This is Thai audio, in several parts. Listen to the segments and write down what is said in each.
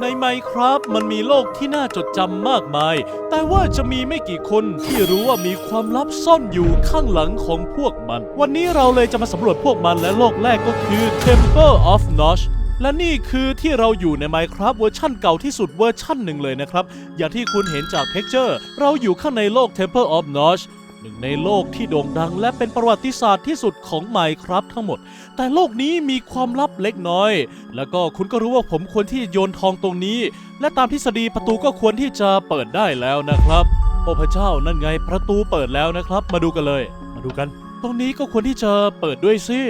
ในไมครับมันมีโลกที่น่าจดจำมากมาย แต่ว่าจะมีไม่กี่คนที่รู้ว่ามีความลับซ่อนอยู่ข้างหลังของพวกมัน วันนี้เราเลยจะมาสำรวจพวกมันและโลกแรกก็คือ Temple of Nosh และนี่คือที่เราอยู่ใน Minecraft เวอร์ชั่นเก่าที่สุดเวอร์ชั่นหนึ่งเลยนะครับ อย่างที่คุณเห็นจาก Texture เราอยู่ข้างในโลก Temple of Nosh หนึ่งในโลกที่โด่งดังและเป็นประวัติศาสตร์ที่สุดของ Minecraft ทั้งหมด แต่โลกนี้มีความลับเล็กน้อย แล้วก็คุณก็รู้ว่าผมควรที่จะโยนทองตรงนี้ และตามทฤษฎีประตูก็ควรที่จะเปิดได้แล้วนะครับ โอ้พระเจ้านั่นไงประตูเปิดแล้วนะครับ มาดูกันเลย มาดูกัน ตรงนี้ก็ควรที่จะเปิดด้วยสิ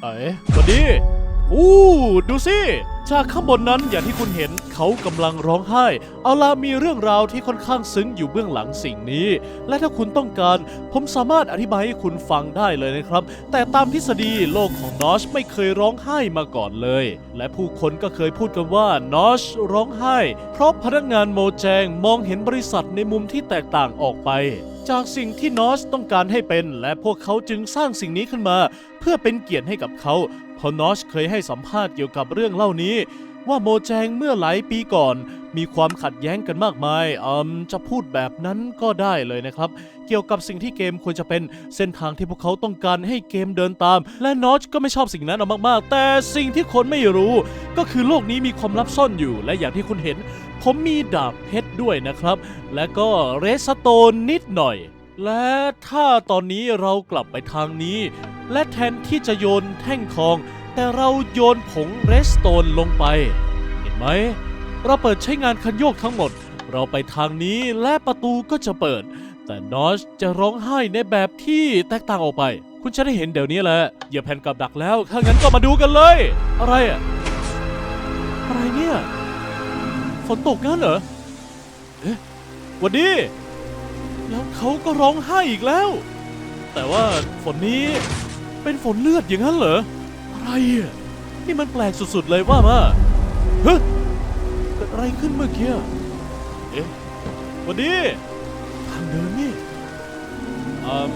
เอ๋สวัสดี อู้ดูสิจากข้างบนนั้นอย่างที่คุณเห็นเขากำลังร้องไห้ เอาล่ะมีเรื่องราวที่ค่อนข้างซึ้งอยู่เบื้องหลังสิ่งนี้ และถ้าคุณต้องการ ผมสามารถอธิบายให้คุณฟังได้เลยนะครับ แต่ตามทฤษฎีโลกของนอชไม่เคยร้องไห้มาก่อนเลย และผู้คนก็เคยพูดกันว่านอชร้องไห้ เพราะพนักงานโมแจงมองเห็นบริษัทในมุมที่แตกต่างออกไปจากสิ่งที่นอชต้องการให้เป็น และพวกเขาจึงสร้างสิ่งนี้ขึ้นมา เพื่อเป็นเกียรติให้กับเขา พราะนอชเคยให้สัมภาษณ์เกี่ยวกับเรื่องเล่านี้ ว่าโมแจงเมื่อหลายปีก่อน มีความขัดแย้งกันมากมายอืมจะพูดแบบนั้นก็ได้เลยนะครับ เกี่ยวกับสิ่งที่เกมควรจะเป็นเส้นทางที่พวกเขาต้องการให้เกมเดินตาม และนอชก็ไม่ชอบสิ่งนั้นเอามากๆ แต่สิ่งที่คนไม่รู้ ก็คือโลกนี้มีความลับซ่อนอยู่ และอย่างที่คุณเห็น ผมมีดาบเพชรด้วยนะครับ และก็เรสโตนนิดหน่อย และถ้าตอนนี้เรากลับไปทางนี้ และแทนที่จะโยนแท่งทอง แต่เราโยนผงเรสโตนลงไป เห็นไหม เราเปิดใช้งานคันโยกทั้งหมด เราไปทางนี้และประตูก็จะเปิด แต่นอชจะร้องไห้ในแบบที่แตกต่างออกไป คุณจะได้เห็นเดี๋ยวนี้แหละอย่าแผ่นกับดักแล้ว ถ้างั้นก็มาดูกันเลย อะไรอะอะไรเนี่ย ฝนตกงั้นเหรอเอ๊ะหวันดี แล้วเขาก็ร้องไห้อีกแล้ว แต่ว่าฝนนี้ เป็นฝนเลือดอย่างนั้นเหรอ อะไรอะนี่มันแปลกสุดๆเลยว่ามาเฮ้ยเกิดอะไรขึ้นเมื่อกี้ เอ๊ะวันดีทางเดินนี่อืม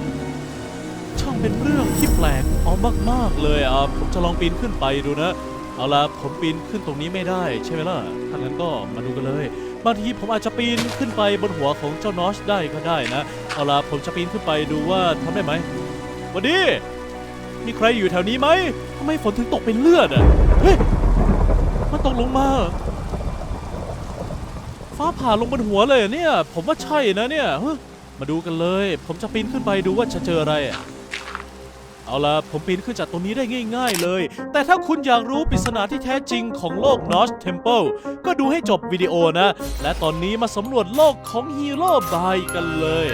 ช่างเป็นเรื่องที่แปลกเอามากๆเลยอะผมจะลองปีนขึ้นไปดูนะ เอาละผมปีนขึ้นตรงนี้ไม่ได้ใช่ไหมล่ะ ถ้างั้นก็มาดูกันเลย บางทีผมอาจจะปีนขึ้นไปบนหัวของเจ้านอชได้ก็ได้นะ เอาละผมจะปีนขึ้นไปดูว่าทำได้ไหมวันดี มีใครอยู่แถวนี้ไหมทำไมฝนถึงตกเป็นเลือดอะ เฮ้ย มันตกลงมา ฟ้าผ่าลงบนหัวเลยเนี่ย ผมว่าใช่นะเนี่ย มาดูกันเลย ผมจะปีนขึ้นไปดูว่าจะเจออะไรอะเอาละผมปีนขึ้นจากตรงนี้ได้ง่ายๆเลย แต่ถ้าคุณอยากรู้ปริศนาที่แท้จริงของโลก Notch Temple ก็ดูให้จบวิดีโอนะ และตอนนี้มาสำรวจโลกของฮีโร่บายกันเลย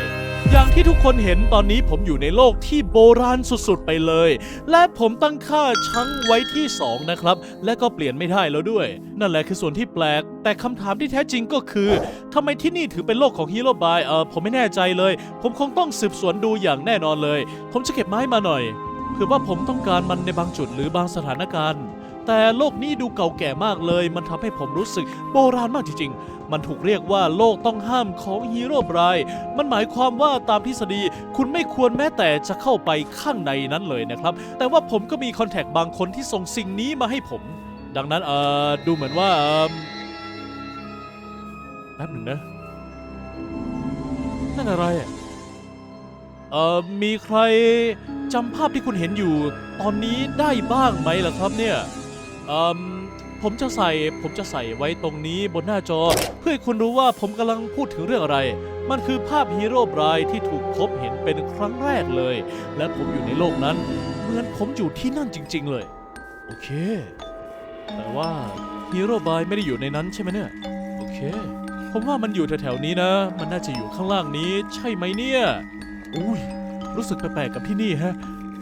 อย่างที่ทุกคนเห็นตอนนี้ผมอยู่ในโลกที่โบราณสุดๆไปเลย และผมตั้งค่าชั้งไว้ที่ 2 นะครับ และก็เปลี่ยนไม่ได้แล้วด้วย นั่นแหละคือส่วนที่แปลก แต่คำถามที่แท้จริงก็คือทำไมที่นี่ถือเป็นโลกของฮีโร่บายเออผมไม่แน่ใจเลย ผมคงต้องสืบสวนดูอย่างแน่นอนเลย ผมจะเก็บไม้มาหน่อยเผื่อว่าผมต้องการมันในบางจุดหรือบางสถานการณ์แต่โลกนี้ดูเก่าแก่มากเลย มันทำให้ผมรู้สึกโบราณมากจริงๆ มันถูกเรียกว่าโลกต้องห้ามของฮีโร่บราย มันหมายความว่าตามทฤษฎีคุณไม่ควรแม้แต่จะเข้าไปข้างในนั้นเลยนะครับ แต่ว่าผมก็มีคอนแทคบางคนที่ส่งสิ่งนี้มาให้ผม ดังนั้นเออดูเหมือนว่าแป๊บหนึ่งนะ นั่นอะไรอะเออมีใครจำภาพที่คุณเห็นอยู่ตอนนี้ได้บ้างไหมล่ะครับเนี่ยเอ่ม ผมจะใส่ผมจะใส่ไว้ตรงนี้บนหน้าจอ เพื่อให้คุณรู้ว่าผมกำลังพูดถึงเรื่องอะไร มันคือภาพฮีโร่บรายที่ถูกพบเห็นเป็นครั้งแรกเลย และผมอยู่ในโลกนั้น เหมือนผมอยู่ที่นั่นจริง ๆ เลย โอเค แต่ว่าฮีโร่บรายไม่ได้อยู่ในนั้นใช่ไหมเนี่ย โอเค ผมว่ามันอยู่แถวๆนี้นะ มันน่าจะอยู่ข้างล่างนี้ ใช่ไหมเนี่ยอุ้ยรู้สึกแปลกๆกับที่นี่ฮะ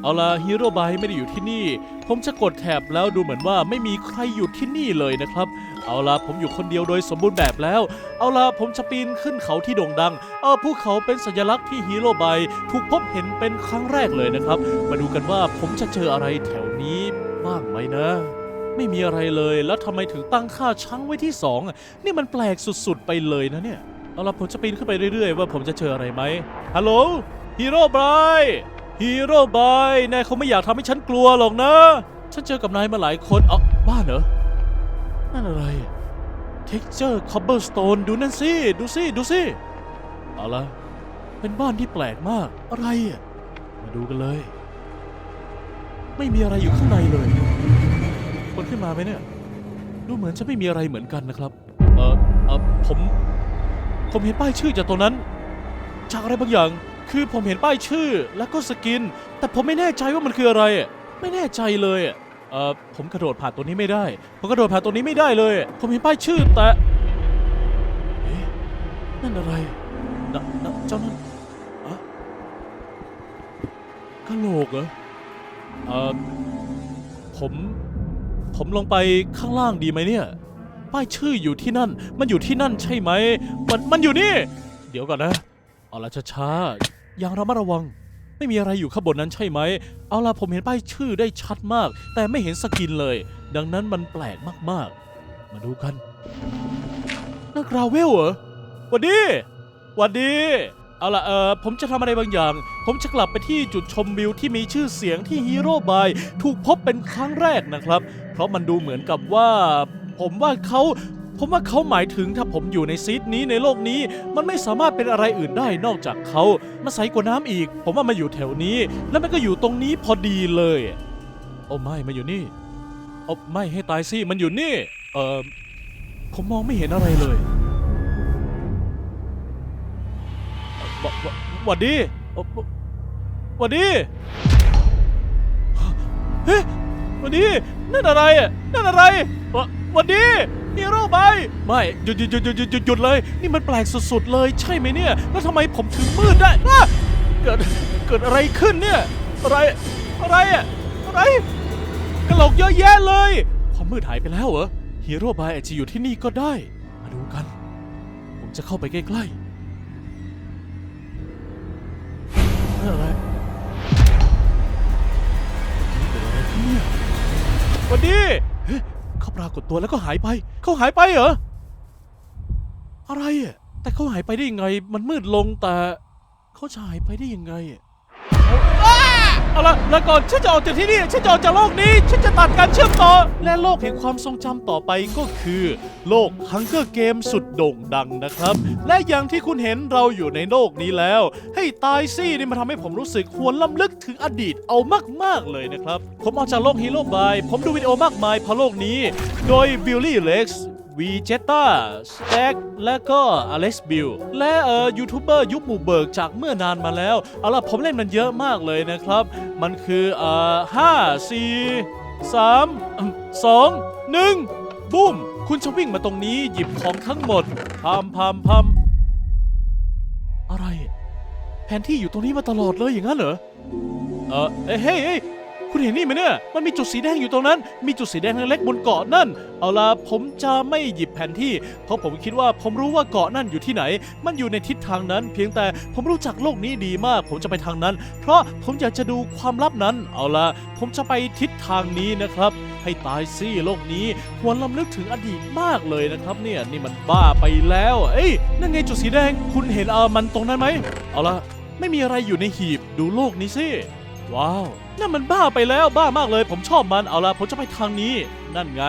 เอาล่ะฮีโร่บายไม่ได้อยู่ที่นี่ ผมจะกดแถบแล้วดูเหมือนว่าไม่มีใครอยู่ที่นี่เลยนะครับ เอาล่ะผมอยู่คนเดียวโดยสมบูรณ์แบบแล้ว เอาล่ะผมจะปีนขึ้นเขาที่โด่งดัง เออภูเขาเป็นสัญลักษณ์ที่ฮีโร่ใบถูกพบเห็นเป็นครั้งแรกเลยนะครับ มาดูกันว่าผมจะเจออะไรแถวนี้บ้างไหมนะไม่มีอะไรเลย แล้วทำไมถึงตั้งค่าชั้งไว้ที่สองอะนี่มันแปลกสุดๆ ไปเลยนะเนี่ย เอาล่ะผมจะปีนขึ้นไปเรื่อยๆ ว่าผมจะเจออะไรไหมฮัลโหลฮีโร่บาย ฮีโร่บายนายเขาไม่อยากทำให้ฉันกลัวหรอกนะ ฉันเจอกับนายมาหลายคนเอ้าบ้านเหรอนั่นอะไรอะ texture cobblestone ดูนั่นสิ ดูสิ ดูสิ เอาละเป็นบ้านที่แปลกมาก อะไรอะ มาดูกันเลย ไม่มีอะไรอยู่ข้างในเลย คนขึ้นมาไหมเนี่ย ดูเหมือนจะไม่มีอะไรเหมือนกันนะครับ เออเออผม ผมเห็นป้ายชื่อจากตรงนั้น จากอะไรบางอย่าง คือผมเห็นป้ายชื่อแล้วก็สกิน แต่ผมไม่แน่ใจว่ามันคืออะไร ไม่แน่ใจเลยเออผมกระโดดผ่านตัวนี้ไม่ได้ ผมกระโดดผ่านตัวนี้ไม่ได้เลย ผมเห็นป้ายชื่อแต่เอ๊นั่นอะไรนะนะเจ้านั่นอะกะโหลกเหรอเออผม ผมลงไปข้างล่างดีไหมเนี่ย ป้ายชื่ออยู่ที่นั่น มันอยู่ที่นั่นใช่ไหม มัน มันอยู่นี่ เดี๋ยวก่อนนะ เอาละช้าๆ อย่างระมัดระวัง ไม่มีอะไรอยู่ข้างบนนั้นใช่ไหม เอาละผมเห็นป้ายชื่อได้ชัดมาก แต่ไม่เห็นสกินเลย ดังนั้นมันแปลกมากๆ มาดูกันนักราเวลเหรอหวัดดีหวัดดี เอาละเออผมจะทำอะไรบางอย่าง ผมจะกลับไปที่จุดชมวิวที่มีชื่อเสียงที่ฮีโร่บายถูกพบเป็นครั้งแรกนะครับ เพราะมันดูเหมือนกับว่า ผมว่าเขา ผมว่าเขาหมายถึงถ้าผมอยู่ในซีดนี้ในโลกนี้ มันไม่สามารถเป็นอะไรอื่นได้นอกจากเขามาใสกว่าน้ำอีก ผมว่ามันอยู่แถวนี้ แล้วมันก็อยู่ตรงนี้พอดีเลยโอ้ไม่มันอยู่นี่โอ้ไม่ให้ตายสิมันอยู่นี่ เออผมมองไม่เห็นอะไรเลยเอ่อววหวัดดีหวัดดีเฮ้ยหวัดดีนั่นอะไรอะนั่นอะไรวะหวัดดี ฮีโร่บายไม่หยุดหยุดหยุดหยุดหยุดหยุดหยุดเลย นี่มันแปลกสุดๆเลย ใช่ไหมเนี่ย แล้วทำไมผมถึงมืดได้อะเกิดเกิดอะไรขึ้นเนี่ย อะไร อะไรอะอะไรกระโหลกเยอะแยะเลย ความมืดหายไปแล้วเหรอฮีโร่บายอาจจะอยู่ที่นี่ก็ได้ มาดูกัน ผมจะเข้าไปใกล้ๆนั่นอะไรนี่เกิดอะไรขึ้นเนี่ยสวัสดี เขาปรากฏตัวแล้วก็หายไป เขาหายไปเหรอ อะไรอะแต่เขาหายไปได้ยังไง มันมืดลงแต่เขาจะหายไปได้ยังไงอะ เอาละแล้วก่อนฉันจะออกจากที่นี่ฉันจะออกจากโลกนี้ ฉันจะตัดการเชื่อมต่อ และโลกแห่งความทรงจำต่อไปก็คือ โลกฮังเกอร์เกมสุดโด่งดังนะครับ และอย่างที่คุณเห็นเราอยู่ในโลกนี้แล้ว ให้ตายซี่นี่มันทำให้ผมรู้สึกหวนล้ำลึกถึงอดีตเอามาก ๆ เลยนะครับ ผมออกจากโลกฮีโร่บาย ผมดูวิดีโอมากมายพอโลกนี้ โดยบิลลี่เล็กซ์ วีเจต้าสแต็กและก็อเล็กซ์บิลและเอ่อยูทูบเบอร์ยุคหมู่เบิกจากเมื่อนานมาแล้วเอาล่ะผมเล่นมันเยอะมากเลยนะครับ มันคือเอ่อห้าสี่สามสองหนึ่งบุ้ม คุณจะวิ่งมาตรงนี้หยิบของทั้งหมดพามพามพามอะไร แผนที่อยู่ตรงนี้มาตลอดเลยอย่างนั้นเหรอ เออเอ้ยเฮ้ยเฮ้ย คุณเห็นนี่ไหมเนี่ย มันมีจุดสีแดงอยู่ตรงนั้น มีจุดสีแดงเล็กๆบนเกาะนั่น เอาล่ะผมจะไม่หยิบแผนที่ เพราะผมคิดว่าผมรู้ว่าเกาะนั่นอยู่ที่ไหน มันอยู่ในทิศทางนั้น เพียงแต่ผมรู้จักโลกนี้ดีมาก ผมจะไปทางนั้น เพราะผมอยากจะดูความลับนั้น เอาล่ะผมจะไปทิศทางนี้นะครับ ให้ตายสิโลกนี้หวนลำลึกถึงอดีตมากเลยนะครับเนี่ยนี่มันบ้าไปแล้ว เอ้ยนั่นไงจุดสีแดง คุณเห็นเออมันตรงนั้นไหมเอาล่ะไม่มีอะไรอยู่ในหีบดูโลกนี้สิ ว้าวนั่นมันบ้าไปแล้วบ้ามากเลย ผมชอบมันเอาละผมจะไปทางนี้ นั่นไง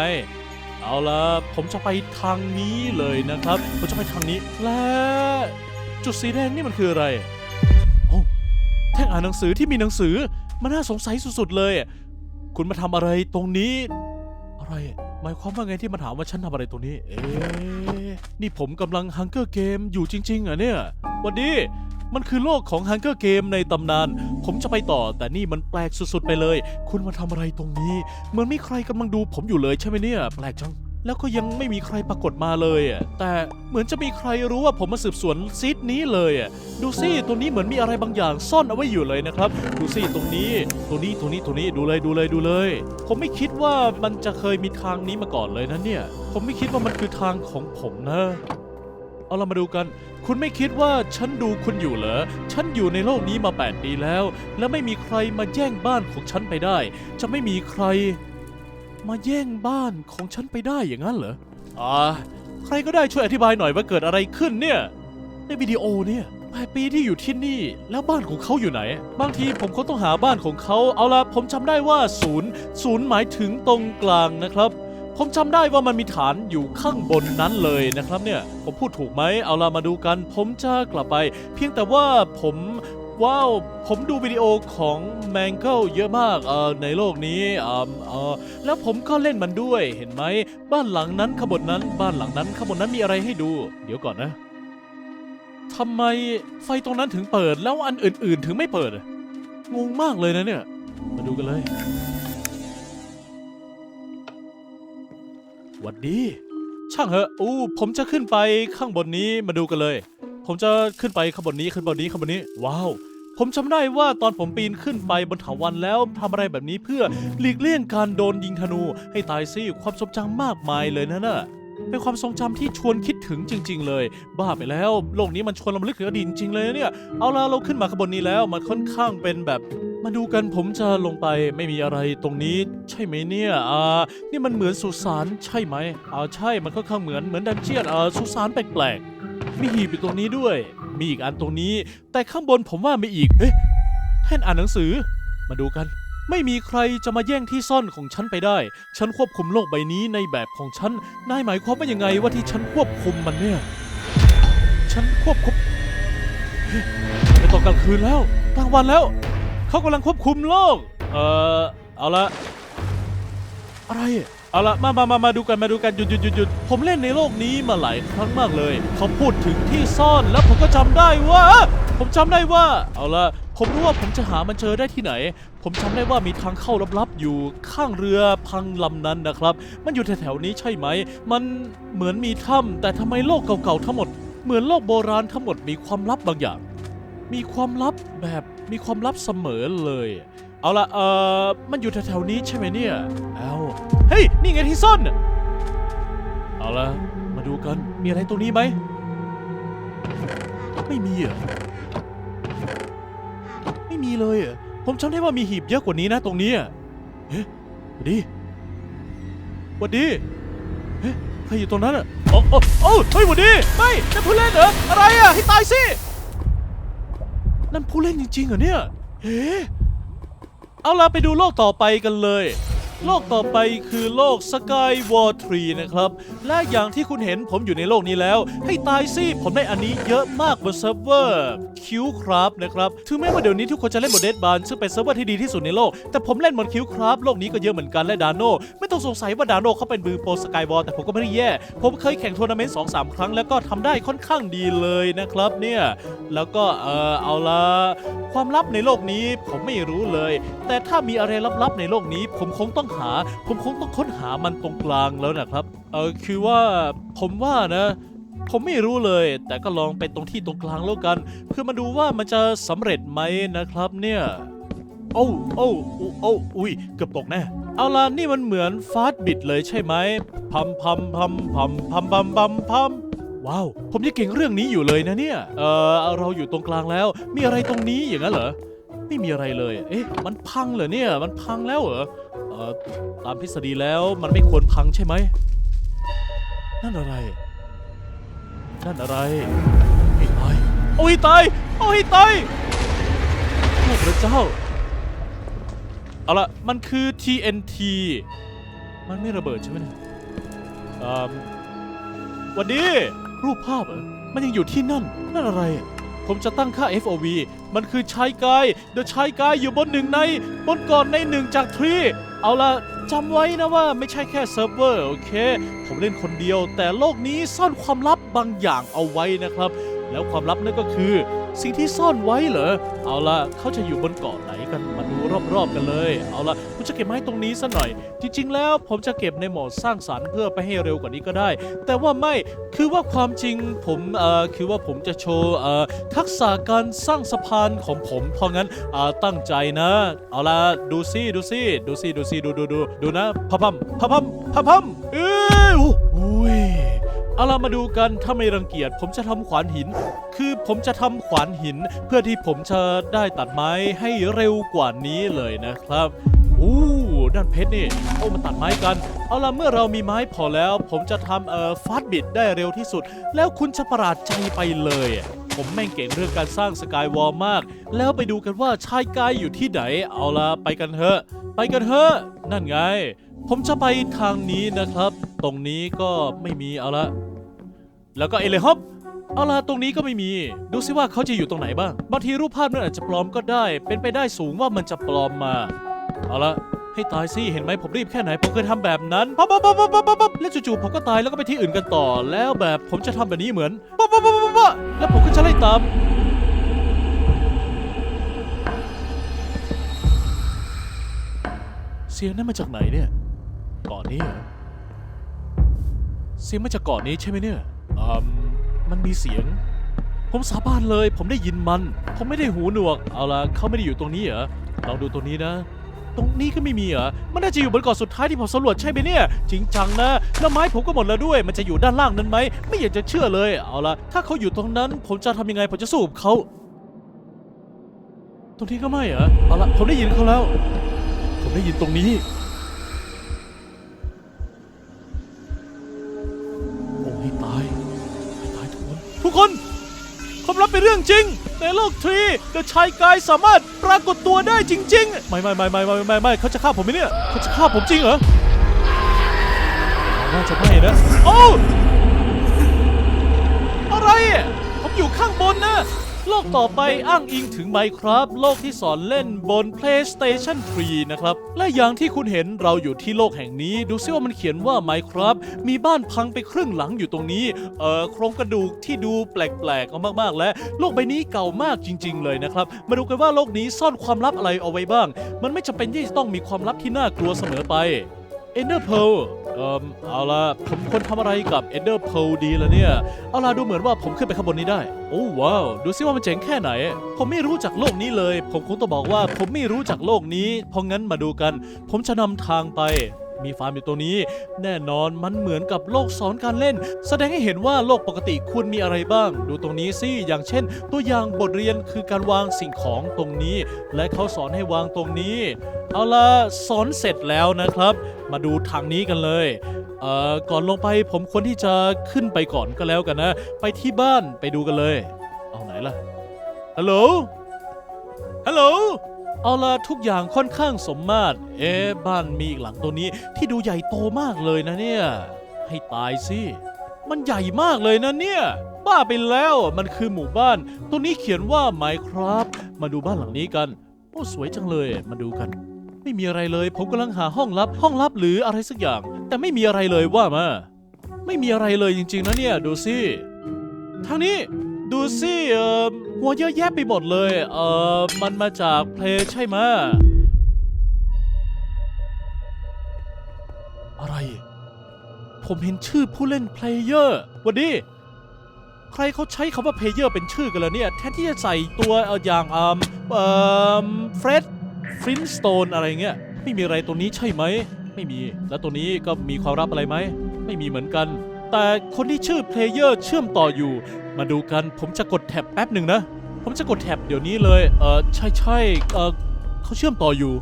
เอาละผมจะไปทางนี้เลยนะครับ ผมจะไปทางนี้และจุดสีแดงนี่มันคืออะไรโอ้แท่งอ่านหนังสือที่มีหนังสือมันน่าสงสัยสุดๆเลย คุณมาทำอะไรตรงนี้ อะไรหมายความว่าไงที่มาถามว่าฉันทำอะไรตรงนี้ เอ๊นี่ผมกำลังฮังเกอร์เกมอยู่จริงๆเหรอเนี่ยวันดี มันคือโลกของฮังเกอร์เกมในตำนาน ผมจะไปต่อ แต่นี่มันแปลกสุดๆไปเลย คุณมาทำอะไรตรงนี้ เหมือนมีใครกำลังดูผมอยู่เลยใช่ไหมเนี่ย แปลกจัง แล้วก็ยังไม่มีใครปรากฏมาเลยอะแต่เหมือนจะมีใครรู้ว่าผมมาสืบสวนซีดนี้เลยอะดูสิตรงนี้เหมือนมีอะไรบางอย่างซ่อนเอาไว้อยู่เลยนะครับ ดูสิตรงนี้ตรงนี้ตรงนี้ตรงนี้ดูเลยดูเลยดูเลย ผมไม่คิดว่ามันจะเคยมีทางนี้มาก่อนเลยนะเนี่ย ผมไม่คิดว่ามันคือทางของผมนะ เอาเรามาดูกัน คุณไม่คิดว่าฉันดูคุณอยู่เหรอ ฉันอยู่ในโลกนี้มา 8 ปีแล้ว และไม่มีใครมาแย่งบ้านของฉันไปได้ จะไม่มีใคร มาแย่งบ้านของฉันไปได้อย่างนั้นเหรอ อ่า ใครก็ได้ช่วยอธิบายหน่อยว่าเกิดอะไรขึ้นเนี่ย ในวิดีโอเนี่ยแปดปีที่อยู่ที่นี่แล้วบ้านของเขาอยู่ไหน บางทีผมก็ต้องหาบ้านของเขา เอาละผมจำได้ว่าศูนย์ศูนย์หมายถึงตรงกลางนะครับ ผมจำได้ว่ามันมีฐานอยู่ข้างบนนั้นเลยนะครับเนี่ย ผมพูดถูกไหมเอาล่ะมาดูกัน ผมจะกลับไป เพียงแต่ว่าผมว้าว ผมดูวิดีโอของแมงเกิลเยอะมากเอ่อในโลกนี้เอ่อเอ่อแล้วผมก็เล่นมันด้วยเห็นไหม บ้านหลังนั้นข้างบนนั้น บ้านหลังนั้นข้างบนนั้นมีอะไรให้ดู เดี๋ยวก่อนนะทำไมไฟตรงนั้นถึงเปิดแล้วอันอื่น ๆ ถึงไม่เปิดงงมากเลยนะเนี่ย มาดูกันเลย หวัดดี ช่างเหอะอู้ผมจะขึ้นไปข้างบนนี้มาดูกันเลย ผมจะขึ้นไปข้างบนนี้ขึ้นบนนี้ข้างบนนี้ ว้าว ผมจำได้ว่าตอนผมปีนขึ้นไปบนถาวันแล้วทำอะไรแบบนี้เพื่อหลีกเลี่ยงการโดนยิงธนูให้ตายซิความทรงจำมากมายเลยนะน่ะ เป็นความทรงจำที่ชวนคิดถึงจริง ๆ เลย บ้าไปแล้ว โลกนี้มันชวนลำลึกถึงอดีตจริงๆเลยเนี่ย เอาละเราขึ้นมาข้างบนนี้แล้ว มันค่อนข้างเป็นแบบ มาดูกันผมจะลงไปไม่มีอะไรตรงนี้ใช่ไหมเนี่ย อ่า นี่มันเหมือนสุสานใช่ไหมอ่าใช่ มันค่อนข้างเหมือนเหมือนดันเจียนอ่าสุสานแปลกๆ มีหีบอยู่ตรงนี้ด้วย มีอีกอันตรงนี้ แต่ข้างบนผมว่ามีอีกเอ๊ะแท่นอ่านหนังสือ มาดูกัน ไม่มีใครจะมาแย่งที่ซ่อนของฉันไปได้ ฉันควบคุมโลกใบนี้ในแบบของฉัน นายหมายความว่ายังไงว่าที่ฉันควบคุมมันเนี่ย ฉันควบคุมไปตอนกลางคืนแล้วกลางวันแล้ว เขากำลังควบคุมโลก เอ่อ เอาละ อะไร เอาละมามามามาดูกันมาดูกันหยุดหยุดหยุดหยุดผมเล่นในโลกนี้มาหลายครั้งมากเลย เขาพูดถึงที่ซ่อนแล้วผมก็จำได้ว่า ผมจำได้ว่า เอาละผมรู้ว่าผมจะหามันเจอได้ที่ไหน ผมจำได้ว่ามีทางเข้าลับๆอยู่ข้างเรือพังลำนั้นนะครับ มันอยู่แถวๆนี้ใช่ไหม มันเหมือนมีถ้ำแต่ทำไมโลกเก่าๆทั้งหมด เหมือนโลกโบราณทั้งหมดมีความลับบางอย่าง มีความลับแบบมีความลับเสมอเลย เอาละเออมันอยู่แถวๆนี้ใช่ไหมเนี่ย เอาเฮ้ย นี่ไงที่ซ่อน เอาละมาดูกัน มีอะไรตรงนี้ไหม ไม่มีอะ ไม่มีเลยอะ ผมจำได้ว่ามีหีบเยอะกว่านี้นะตรงนี้อะเฮ้ยวัดดีวัดดี เฮ้ย ใครอยู่ตรงนั้นอะโอ้โอ้โอ้เฮ้ยวัดดี ไม่นั่นผู้เล่นเหรอ อะไรอะ ให้ตายสิ นั่นผู้เล่นจริงๆเหรอเนี่ย เฮ้ เอาล่ะไปดูโลกต่อไปกันเลย โลกต่อไปคือโลก Sky War 3 นะครับ และอย่างที่คุณเห็นผมอยู่ในโลกนี้แล้ว ให้ตายสิผมได้อันนี้เยอะมากบนเซิร์ฟเวอร์คิวครับนะครับ ถึงแม้ว่าเดี๋ยวนี้ทุกคนจะเล่นบนเดดบานซึ่งเป็นเซิร์ฟเวอร์ที่ดีที่สุดในโลก แต่ผมเล่นบนคิวครับโลกนี้ก็เยอะเหมือนกันและดานโนไม่ต้องสงสัยว่าดานโนเขาเป็นมือโปรสกายวอลแต่ผมก็ไม่ได้แย่ ผมเคยแข่งทัวร์นาเมนต์สองสามครั้งแล้วก็ทำได้ค่อนข้างดีเลยนะครับเนี่ยแล้วก็เออเอาละความลับในโลกนี้ผมไม่รู้เลยแต่ถ้ามีอะไรลับๆในโลกนี้ ผมคงต้องหา ผมคงต้องค้นหามันตรงกลางแล้วนะครับ เออคือว่าผมว่านะ ผมไม่รู้เลย แต่ก็ลองไปตรงที่ตรงกลางแล้วกัน เพื่อมาดูว่ามันจะสำเร็จไหมนะครับ เนี่ย โอ้โอ้โอ้อุ้ยเกือบตกแน่เอาล่ะนี่มันเหมือนฟาสบิดเลยใช่ไหมพัมพัมพัมพัมพัมพัมพัมพัมว้าว ผมยังเก่งเรื่องนี้อยู่เลยนะเนี่ย เออเราอยู่ตรงกลางแล้ว มีอะไรตรงนี้อย่างนั้นเหรอ ไม่มีอะไรเลย เอ๊ะ มันพังเหรอเนี่ย มันพังแล้วเหรอเออตามทฤษฎีแล้วมันไม่ควรพังใช่ไหม นั่นอะไร นั่นอะไรไอ้ตายโอ้ยตาย โอ้ยตายโอ้พระเจ้า เอาละมันคือ TNT มันไม่ระเบิดใช่ไหมเนี่ยอ่าวันดีรูปภาพเหรอมันยังอยู่ที่นั่น นั่นอะไร ผมจะตั้งค่า FOV มันคือชายกาย เดอะชายกายอยู่บนหนึ่งใน บนก่อนในหนึ่งจากทรี เอาละจำไว้นะว่าไม่ใช่แค่เซิร์ฟเวอร์ โอเค ผมเล่นคนเดียว แต่โลกนี้ซ่อนความลับบางอย่างเอาไว้นะครับ แล้วความลับนั่นก็คือ สิ่งที่ซ่อนไว้เหรอ เอาละเขาจะอยู่บนเกาะไหนกันมั รอบๆกันเลย เอาละผมจะเก็บไม้ตรงนี้ซะหน่อย จริง ๆ แล้วผมจะเก็บในโหมดสร้างสรรค์เพื่อไปให้เร็วกว่านี้ก็ได้ แต่ว่าไม่คือว่าความจริงผมเอ่อคือว่าผมจะโชว์เอ่อทักษะการสร้างสะพานของผม เพราะงั้นอ่าตั้งใจนะ เอาละดูซิดูซิดูซิดูซิดูดูดูดูนะพับพัมพับพัมพับพัมเออ เอาล่ะมาดูกันถ้าไม่รังเกียจผมจะทำขวานหิน คือผมจะทำขวานหิน เพื่อที่ผมจะได้ตัดไม้ให้เร็วกว่านี้เลยนะครับอู้ด้านเพชรนี่โอ้มาตัดไม้กัน เอาล่ะเมื่อเรามีไม้พอแล้ว ผมจะทำเอ่อฟาสบิดได้เร็วที่สุด แล้วคุณจะประหลาดใจไปเลย ผมแม่งเก่งเรื่องการสร้างสกายวอลมาก แล้วไปดูกันว่าชายกายอยู่ที่ไหน เอาละไปกันเถอะ ไปกันเถอะ นั่นไง ผมจะไปทางนี้นะครับ ตรงนี้ก็ไม่มีเอาละ แล้วก็เอเลฮอปเอาละตรงนี้ก็ไม่มี ดูซิว่าเขาจะอยู่ตรงไหนบ้าง บางทีรูปภาพนั้นอาจจะปลอมก็ได้ เป็นไปได้สูงว่ามันจะปลอมมา เอาละ ให้ตายสิเห็นไหมผมรีบแค่ไหนผมเคยทำแบบนั้นปั๊บปั๊บปั๊บปั๊บปั๊บปั๊บแล้วจู่ๆผมก็ตายแล้วก็ไปที่อื่นกันต่อ แล้วแบบผมจะทำแบบนี้เหมือนปั๊บปั๊บปั๊บปั๊บปั๊บแล้วผมก็จะไล่ตามเสียงนั้นมาจากไหนเนี่ยเกาะนี้เหรอเสียงมาจากเกาะนี้ใช่ไหมเนี่ยอืมมันมีเสียง ผมสาบานเลย ผมได้ยินมัน ผมไม่ได้หูหนวก เอาละเขาไม่ได้อยู่ตรงนี้เหรอลองดูตรงนี้นะ ตรงนี้ก็ไม่มีเหรอ มันน่าจะอยู่บนเกาะสุดท้ายที่ผมสำรวจใช่ไหมเนี่ย จริงจังนะ แล้วไม้ผมก็หมดแล้วด้วย มันจะอยู่ด้านล่างนั้นไหม ไม่อยากจะเชื่อเลย เอาละถ้าเขาอยู่ตรงนั้น ผมจะทำยังไง ผมจะสู้กับเขา ตรงนี้ก็ไม่เหรอ เอาละผมได้ยินเขาแล้ว ผมได้ยินตรงนี้ โอ้ให้ตาย ตายทุกคน ทุกคน ความลับเป็นเรื่องจริง ในโลกทรีเดอะชายกายสามารถปรากฏตัวได้จริง ๆ ไม่ไม่ไม่ไม่ไม่ไม่ไม่เขาจะฆ่าผมไหมเนี่ยเขาจะฆ่าผมจริงเหรอน่าจะไม่นะโอ้อะไรผมอยู่ข้างบนนะ โลกต่อไปอ้างอิงถึง Minecraft โลกที่สอนเล่นบน PlayStation 3 นะครับ และอย่างที่คุณเห็นเราอยู่ที่โลกแห่งนี้ ดูซิว่ามันเขียนว่า Minecraft มีบ้านพังไปครึ่งหลังอยู่ตรงนี้ เอ่อ โครงกระดูกที่ดูแปลกๆเอามากๆ และโลกใบนี้เก่ามากจริง ๆ เลยนะครับ มาดูกันว่าโลกนี้ซ่อนความลับอะไรเอาไว้บ้าง มันไม่จำเป็นที่จะต้องมีความลับที่น่ากลัวเสมอไป Ender Pearl เอ่อเอาล่ะผมควรทำอะไรกับ Ender Pearl ดีล่ะเนี่ย เอาล่ะดูเหมือนว่าผมขึ้นไปข้างบนนี้ได้ โอ้ว้าว ดูซิว่ามันเจ๋งแค่ไหน ผมไม่รู้จักโลกนี้เลย ผมคงต้องบอกว่าผมไม่รู้จักโลกนี้ เพราะงั้นมาดูกัน ผมจะนำทางไป มีฟาร์มอยู่ตรงนี้ แน่นอนมันเหมือนกับโลกสอนการเล่น แสดงให้เห็นว่าโลกปกติควรมีอะไรบ้าง ดูตรงนี้สิ อย่างเช่น ตัวอย่างบทเรียนคือการวางสิ่งของตรงนี้ และเขาสอนให้วางตรงนี้ เอาละสอนเสร็จแล้วนะครับ มาดูทางนี้กันเลย เอ่อ ก่อนลงไปผมควรที่จะขึ้นไปก่อนก็แล้วกันนะ ไปที่บ้านไปดูกันเลย เอาไหนล่ะ ฮัลโหล ฮัลโหล เอาล่ะทุกอย่างค่อนข้างสมมาตร เอ๊ะบ้านมีอีกหลังตัวนี้ที่ดูใหญ่โตมากเลยนะเนี่ย ให้ตายสิ มันใหญ่มากเลยนะเนี่ย บ้าไปแล้ว มันคือหมู่บ้านตรงนี้เขียนว่า Minecraft มาดูบ้านหลังนี้กัน โอ้สวยจังเลย มาดูกัน ไม่มีอะไรเลย ผมกำลังหาห้องลับ ห้องลับหรืออะไรสักอย่าง แต่ไม่มีอะไรเลยว่ามา ไม่มีอะไรเลยจริงๆนะเนี่ย ดูสิทางนี้ดูสิเอ่อหัวเยอะแยะไปหมดเลย เอ่อมันมาจากเพลงใช่ไหมอะไร ผมเห็นชื่อผู้เล่นเพลเยอร์วันนี้ใครเขาใช้คำว่าเพลเยอร์เป็นชื่อกันแล้วเนี่ย แทนที่จะใส่ตัวเอ่ออย่างอ่าเอ่อเฟร็ด ฟินสโตนอะไรเงี้ย ไม่มีอะไรตรงนี้ใช่ไหม ไม่มี แล้วตัวนี้ก็มีความลับอะไรไหม ไม่มีเหมือนกัน แต่คนที่ชื่อเพลเยอร์เชื่อมต่ออยู่ มาดูกัน ผมจะกดแท็บแป๊บหนึ่งนะ ผมจะกดแท็บเดี๋ยวนี้เลย เออใช่ใช่เออเขาเชื่อมต่ออยู่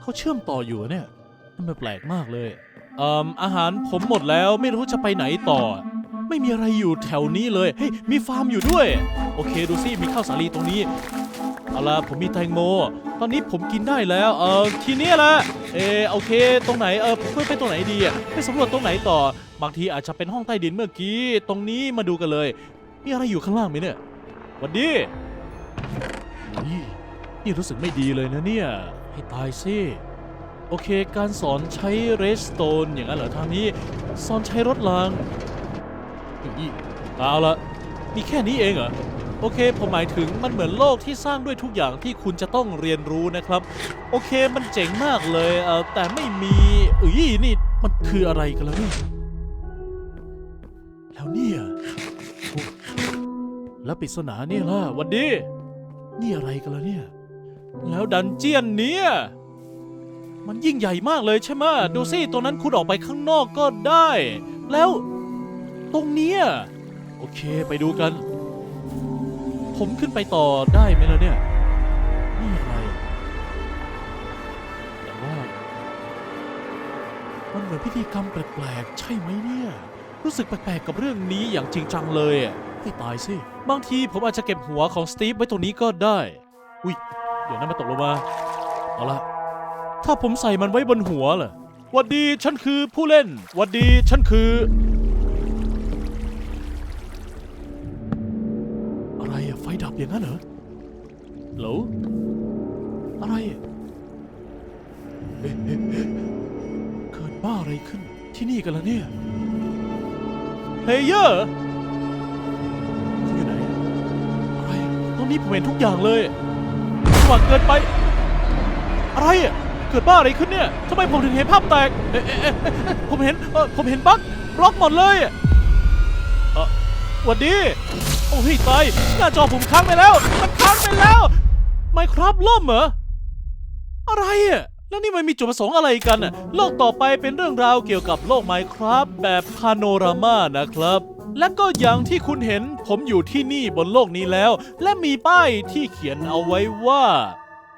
เขาเชื่อมต่ออยู่เนี่ยมันแปลกมากเลยเอ่ออาหารผมหมดแล้วไม่รู้จะไปไหนต่อ ไม่มีอะไรอยู่แถวนี้เลย เฮ้ย มีฟาร์มอยู่ด้วย โอเค ดูสิมีข้าวสาลีตรงนี้ เอาล่ะผมมีแตงโม ตอนนี้ผมกินได้แล้วเออทีเนี้ยละเออโอเค ตรงไหนเออผมควรไปตรงไหนดีอะไปสำรวจตรงไหนต่อ บางทีอาจจะเป็นห้องใต้ดินเมื่อกี้ ตรงนี้มาดูกันเลยมีอะไรอยู่ข้างล่างไหมเนี่ยวันดีนี่นี่รู้สึกไม่ดีเลยนะเนี่ยให้ตายสิโอเค การสอนใช้เรสโตนอย่างนั้นเหรอทางนี้ สอนใช้รถรางอีเอาละมีแค่นี้เองเหรอ โอเค ผมหมายถึงมันเหมือนโลกที่สร้างด้วยทุกอย่างที่คุณจะต้องเรียนรู้นะครับ โอเคมันเจ๋งมากเลยเออแต่ไม่มีเอ้ยนี่มันคืออะไรกันแล้วเนี่ยแล้วเนี่ยแล้วปริศนาเนี่ยล่ะหวันดี นี่อะไรกันแล้วเนี่ย แล้วดันเจียนเนี่ยมันยิ่งใหญ่มากเลยใช่ไหมดูสิตรงนั้นคุณออกไปข้างนอกก็ได้ แล้วตรงเนี้ยโอเคไปดูกัน ผมขึ้นไปต่อได้ไหมล่ะเนี่ยนี่อะไรแต่ว่ามันเหมือนพิธีกรรมแปลกๆใช่ไหมเนี่ย รู้สึกแปลกๆกับเรื่องนี้อย่างจริงจังเลยอะให้ตายสิ บางทีผมอาจจะเก็บหัวของสตีฟไว้ตรงนี้ก็ได้ อุ้ย เดี๋ยวนั้นมาตกลงมา เอาละ ถ้าผมใส่มันไว้บนหัวล่ะวัดดี ฉันคือผู้เล่นวัดดี ฉันคือ อะไฟดับอย่างนั้นเหรอเหรออะไรอะเอ๊ะเอ๊ะเอ๊ะเกิดบ้าอะไรขึ้นที่นี่กันล่ะเนี่ยเพลเยอร์เขาอยู่ไหนอะอะไรอะตรงนี้ผมเห็นทุกอย่างเลยสว่างเกินไป อะไรอะเกิดบ้าอะไรขึ้นเนี่ยทำไมผมถึงเห็นภาพแตกเอ๊ะเอ๊ะเอ๊ะเอ๊ะผมเห็นเออผมเห็นบั๊กบล็อกหมดเลยอะเออหวัดดีโอ้ยตายหน้าจอผมค้างไปแล้ว มันค้างไปแล้วไมครับล่มเหรอ อะไรอะแล้วนี่มันมีจุดประสงค์อะไรกันอะโลกต่อไปเป็นเรื่องราวเกี่ยวกับโลกไมครับแบบพาโนรามานะครับ และก็อย่างที่คุณเห็นผมอยู่ที่นี่บนโลกนี้แล้ว และมีป้ายที่เขียนเอาไว้ว่า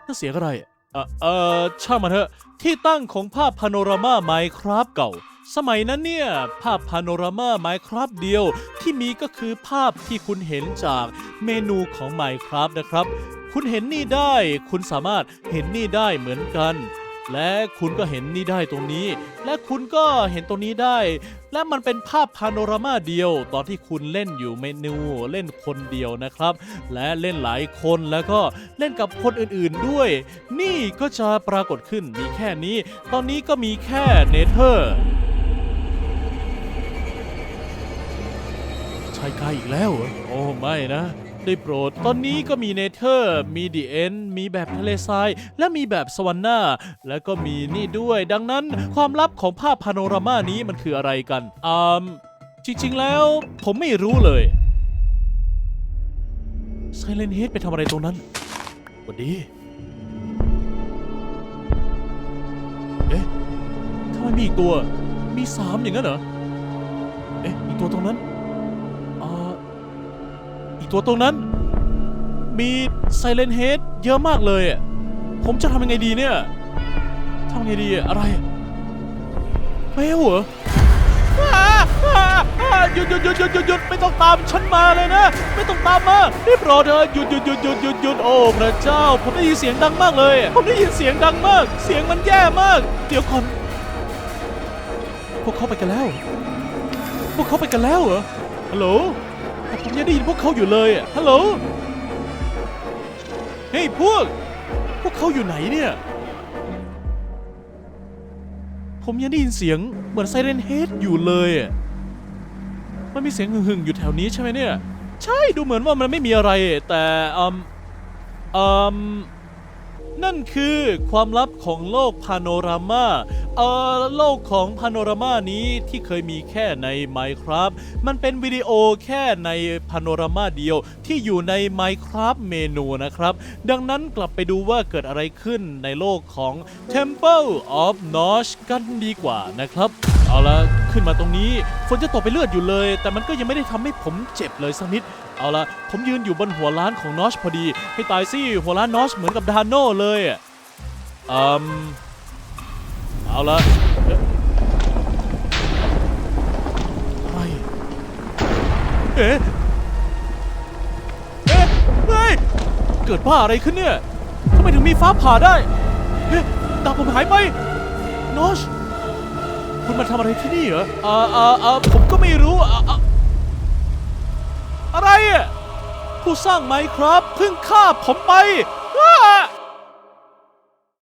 นั่นเสียอะไรอะเออเออช่างมันเถอะ ที่ตั้งของภาพพาโนรามาไมครับเก่า สมัยนั้นเนี่ย ภาพพาโนรามาไมครับเดียวที่มีก็คือภาพที่คุณเห็นจากเมนูของ Minecraft นะครับ คุณเห็นนี่ได้ คุณสามารถเห็นนี่ได้เหมือนกัน และคุณก็เห็นนี่ได้ตรงนี้ และคุณก็เห็นตรงนี้ได้ และมันเป็นภาพพาโนรามาเดียว ตอนที่คุณเล่นอยู่เมนูเล่นคนเดียวนะครับ และเล่นหลายคนแล้วก็เล่นกับคนอื่นๆด้วย นี่ก็จะปรากฏขึ้นมีแค่นี้ ตอนนี้ก็มีแค่เนเธอร์ ชายกายอีกแล้วเหรอโอ้ไม่นะ ได้โปรด ตอนนี้ก็มีเนเธอร์ มีดีเอ็นมีแบบทะเลทราย และมีแบบสวรรค์หน้า แล้วก็มีนี่ด้วย ดังนั้นความลับของภาพพาโนรามานี้มันคืออะไรกันอ่าจริง ๆ แล้วผมไม่รู้เลยไซเลนเฮดไปทำอะไรตรงนั้นสวัสดีเอ๊ะทำไมมีอีกตัว มีสามอย่างนั้นเหรอ เอ๊ะอีกตัวตรงนั้น ตัวตรงนั้น มีไซเลนเฮดเยอะมากเลย ผมจะทำยังไงดีเนี่ยทำยังไงดีอะไรเฟลเหรออ่าอ่าอ่าหยุดหยุดหยุดหยุดหยุดหยุดไม่ต้องตามฉันมาเลยนะ ไม่ต้องตามมารีบรอเธอหยุดหยุดหยุดหยุดหยุดหยุดโอ้พระเจ้า ผมได้ยินเสียงดังมากเลย ผมได้ยินเสียงดังมาก เสียงมันแย่มาก เดี๋ยวก่อนพวกเขาไปกันแล้ว พวกเขาไปกันแล้วเหรอฮัลโหล ผมยังได้ยินพวกเขาอยู่เลยอะฮัลโหล เฮ้ยพวก พวกเขาอยู่ไหนเนี่ย ผมยังได้ยินเสียงเหมือนไซเรนเฮดอยู่เลยอะมันมีเสียงหึ่งๆอยู่แถวนี้ใช่ไหมเนี่ย ใช่ ดูเหมือนว่ามันไม่มีอะไร แต่อืมอืม นั่นคือความลับของโลกพาโนรามาเอ่อโลกของพาโนรามานี้ที่เคยมีแค่ใน Minecraft มันเป็นวิดีโอแค่ในพาโนรามาเดียวที่อยู่ใน Minecraft เมนูนะครับ ดังนั้นกลับไปดูว่าเกิดอะไรขึ้นในโลกของ Temple of Nosh กันดีกว่านะครับ เอาละขึ้นมาตรงนี้ฝนจะตกไปเลือดอยู่เลย แต่มันก็ยังไม่ได้ทำให้ผมเจ็บเลยสักนิด เอาละผมยืนอยู่บนหัวล้านของนอชพอดี ให้ตายสิหัวล้านนอชเหมือนกับดานโน่เลยอะอืมเอาละเอ๊ะเอ๊ะเอ๊ะเฮ้ยเกิดบ้าอะไรขึ้นเนี่ยทำไมถึงมีฟ้าผ่าได้เอ๊ะดาวผมหายไปนอช คุณมาทำอะไรที่นี่เหรออ่าอ่าอ่าผมก็ไม่รู้อ่าอ่าอะไรอะผู้สร้างไหมครับเพิ่งฆ่าผมไป